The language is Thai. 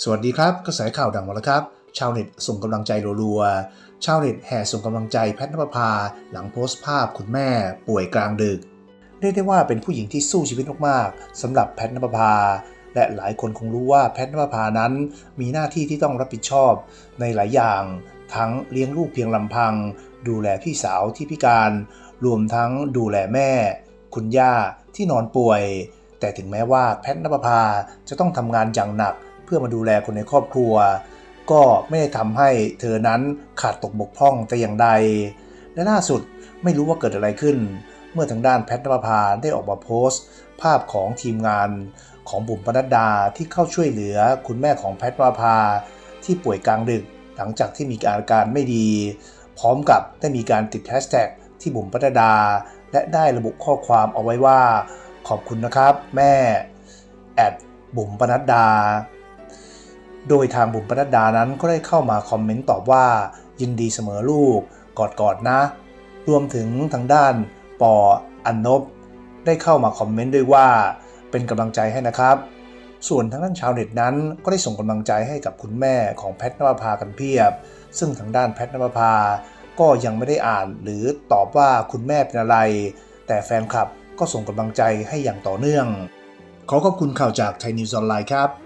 สวัสดีครับกระแสข่าวดังมาแล้วครับ ชาวเน็ตส่งกำลังใจรัวๆ ชาวเน็ตแห่ส่งกำลังใจแพทย์นภพาหลังโพสต์ภาพคุณแม่ป่วยกลางดึก เรียกได้ว่าเป็นผู้หญิงที่สู้ชีวิตมากๆสำหรับแพทย์นภพาและหลายคนคงรู้ว่าแพทย์นภพานั้นมีหน้าที่ที่ต้องรับผิดชอบในหลายอย่าง ทั้งเลี้ยงลูกเพียงลำพัง ดูแลพี่สาวที่พิการ รวมทั้งดูแลแม่ คุณย่าที่นอนป่วย แต่ถึงแม้ว่าแพทย์นภพาจะต้องทำงานอย่างหนัก เพื่อมาดูแลคนในครอบครัว ก็ไม่ได้ทำให้เธอนั้นขาดตกบกพร่องแต่อย่างใด และล่าสุดไม่รู้ว่าเกิดอะไรขึ้น เมื่อทางด้านแพทย์นภพาได้ออกมาโพสต์ ภาพของทีมงานของบุ๋มปนัดดาที่เข้าช่วยเหลือคุณแม่ของแพทย์นภพาที่ป่วยกลางดึก หลังจากที่มีอาการไม่ดี พร้อมกับได้มีการติดแฮชแท็กที่บุ๋มปนัดดา และได้ระบุข้อความเอาไว้ว่า ขอบคุณนะครับ แม่แอดบุ๋มปนัดดา โดยทางบุ๋มปนัดดานั้นก็ได้เข้ามาคอมเมนต์ตอบว่ายินดีเสมอลูกกอดกอดๆนะ รวมถึงทางด้านปออันนบ ได้เข้ามาคอมเมนต์ด้วยว่า เป็นกำลังใจให้นะครับ ส่วนทางด้านชาวเน็ตนั้นก็ได้ส่งกำลังใจให้กับคุณแม่ของแพทนภพากันเพียบ ซึ่งทางด้านแพทนภพาก็ยังไม่ได้อ่านหรือตอบว่าคุณแม่เป็นอะไร แต่แฟนคลับก็ส่งกำลังใจให้อย่างต่อเนื่อง ขอขอบคุณข่าวจากไทยนิวส์ออนไลน์ครับ